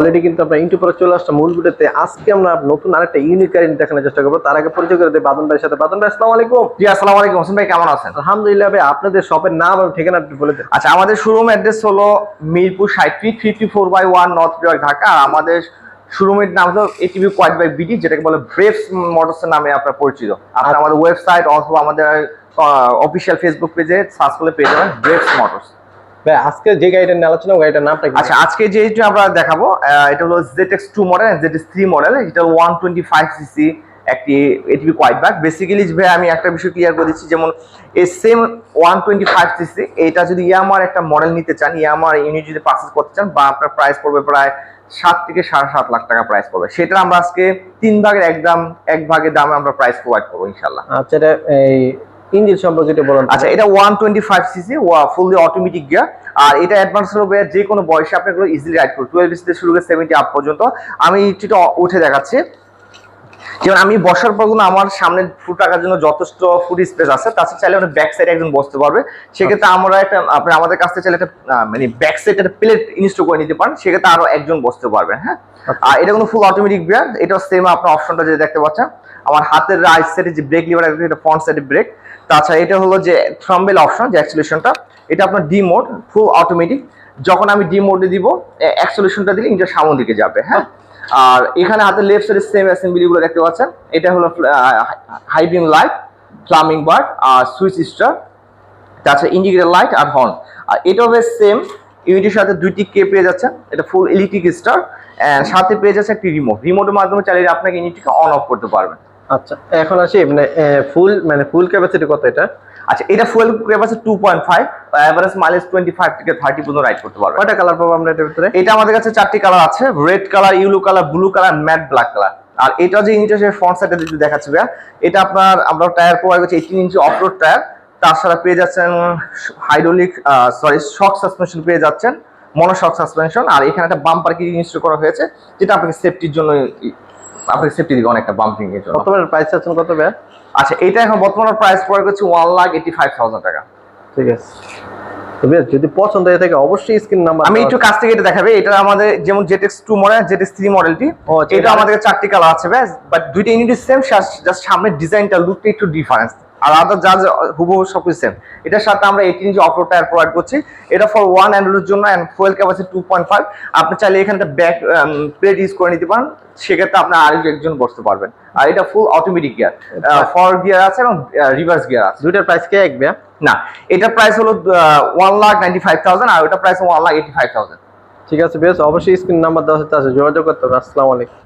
Already কিন্তু আমরা ইউটিউবে চলে আসছে মূল ভিডিওতে। আজকে আমরা নতুন আরেকটা ইউনিক গাড়ি দেখানোর চেষ্টা করব। তার আগে পরিচয় করে দেয় বাদন ভাইয়ের সাথে। বাদন ভাই আসসালামু আলাইকুম। জি আসসালামু আলাইকুম। হোসেন ভাই কেমন আছেন? আলহামদুলিল্লাহ ভাই আপনাদের শপের নাম এবং ঠিকানা একটু বলে দেন। আচ্ছা আমাদের শোরুম অ্যাড্রেস হলো Mirpur feet fifty four by one north Dhaka. আর আমাদের শোরুমের নাম হলো এটিভি কোয়াড বাই বিডি যেটাকে বলে ব্রেভস মোটরস নামে আপনার পরিচিত। আপনার আমাদের ওয়েবসাইট অথবা আমাদের অফিসিয়াল ফেসবুক পেজে সার্চ করলে পেয়ে যাবেন ব্রেভস মোটরস ভাই আজকে যে গাড়িটা নিয়ে আলোচনা গাড়িটার নামটা আচ্ছা আজকে যেটা আমরা দেখাবো এটা হলো ZX2 two model ZX3 three model এটা ওয়ান টোয়েন্টি ফাইভ সিসি একটি এটিভি কোয়াইট ব্যাগ বেসিক্যালি ভাই আমি একটা বিষয় ক্লিয়ার করে দিচ্ছি যেমন এই same one twenty five CC এটা যদি ইয়ামার একটা মডেল নিতে চান ইয়ামার ইউনিট যদি পারচেস করতে চান বা আপনার প্রাইস পড়বে প্রায় সাত থেকে সাড়ে সাত লাখ টাকা প্রাইস পড়বে। সেটা আমরা আজকে তিন ভাগের এক দাম এক ভাগের দামে আমরা প্রাইস প্রোভাইড করব ইনশাল্লাহ আচ্ছা এই ইঞ্জিন সম্পর্কে একটু বলুন। আচ্ছা এটা one twenty five CC fully automatic gear আর এটা অ্যাডভান্স হবে যে কোনো বয়সে আপনি ইজিলি রাইড করুন টুয়েলভ থেকে শুরু করে সেভেন্টি আপ পর্যন্ত। আমি একটু উঠে দেখাচ্ছি যেমন আমি বসার পর কোনো আমার সামনে ফুট রাখার জন্য যথেষ্ট ফুট স্পেস আছে। তাছাড়া চাইলে আমাদের ব্যাক সাইডে একজন বসতে পারবে। সেক্ষেত্রে আমরা একটা আপনি আমাদের কাছ থেকে চাইলে একটা মানে ব্যাক সাইড একটা প্লেট ইনস্টল করে নিতে পারেন। সেক্ষেত্রে আরও একজন বসতে পারবেন হ্যাঁ? আর এটা কোনো ফুল অটোমেটিক ব্রেক এটা সেম আপনার অপশনটা যে দেখতে পাচ্ছেন। আমার হাতের রাইট সাইডে যে ব্রেক লিভার এটা ফ্রন্ট সাইডে ব্রেক তাছাড়া এটা হলো যে থ্রাম্বেল অপশন যে অ্যাক্সিলেশনটা এটা আপনার ডি মোড ফুল অটোমেটিক যখন আমি ডি মোডে দিব অ্যাক্সিলেশনটা দিলে ইঞ্জিন সামন দিকে যাবে হ্যাঁ? আর এখানে হাতের লেফট সাইডে সেম অ্যাসেম্বলি গুলো দেখতে পাচ্ছেন। এটা হলো high beam light flaming bird আর সুইচ স্টার তাছাড়া ইন্ডিকেটার লাইট আর হর্ন আর এটা হবে সেম ইউনিটির সাথে দুইটি কে পেয়ে যাচ্ছেন। এটা ফুল ইলেকট্রিক স্টার সাথে পেয়ে যাচ্ছে একটি রিমোট রিমোটের মাধ্যমে চালিয়ে আপনাকে ইউনিটটিকে অন অফ করতে পারবেন। আচ্ছা এখন আসি মানে ফুল মানে ফুল ক্যাপাসিটি কত এটা? আচ্ছা এটা fuel capacity two point five average mileage twenty five থেকে থার্টি পর্যন্ত রাইড করতে পারবেন কয়টা কালার পাবো আমরা এটার ভিতরে? এটা আমাদের কাছে চারটি কালার আছে red colour yellow colour blue colour matte black colour আর এটা যে ইঞ্চি আছে ফ্রন্ট সাইডে যদি দেখাচ্ছে ভাইয়া। এটা আপনার আমরা টায়ার প্রোভাইড করছি এইটিন ইঞ্চি অফরোড টায়ার তার সাথে পেয়ে যাচ্ছেন হাইড্রোলিক সরি শক সাসপেনশন পেয়ে যাচ্ছেন মনোশক সাসপেনশন আর এখানে একটা বাম্পার কি ইনস্টল করা হয়েছে যেটা আপনাকে সেফটির জন্য আপনাকে সেফটি দিবে অনেকটা বাম্পিং এর জন্য। কত প্রাইস আছেন কত ভাই আচ্ছা এটা এখন বর্তমানে প্রাইস পড়ে গেছে one lakh eighty five thousand টাকা। ঠিক আছে। তো বেশ যদি পছন্দ হয়ে থাকে অবশ্যই স্ক্রিন নাম্বার আমি একটু কাছ থেকে এটা দেখাবে। এটা আমাদের যেমন জেটেক্স টু মডেল জেটেক্স থ্রি মডেলটি এটা এটা- আমাদের চারটি কালার আছে ব্যাস বাট দুইটা ইউনিট সেম জাস্ট সামনের ডিজাইনটা লুকটা একটু ডিফারেন্স আর আদার যা যা হুবহু সবকিছু সেম এটার সাথে আমরা eighteen inch offroad tyre provide করছি। এটা ফর ওয়ান অ্যান্ড্রয়েডের জন্য and fuel capacity two point five আপনি চাইলে এখানটা ব্যাক প্লেট ইউজ করে নিতে পারেন। সেক্ষেত্রে আপনি আর একজন বসতে পারবেন। আর এটা full automatic gear four gear আছে এবং রিভার্স গিয়ার আছে। দুইটার প্রাইস কে এক না এটার প্রাইস হলো one lakh ninety five thousand আর ওটার price one lakh eighty five thousand ঠিক আছে বেশ অবশ্যই স্ক্রিন নাম্বার দেওয়া হচ্ছে আছে যোগাযোগ করতে হবে। আসসালামু আলাইকুম।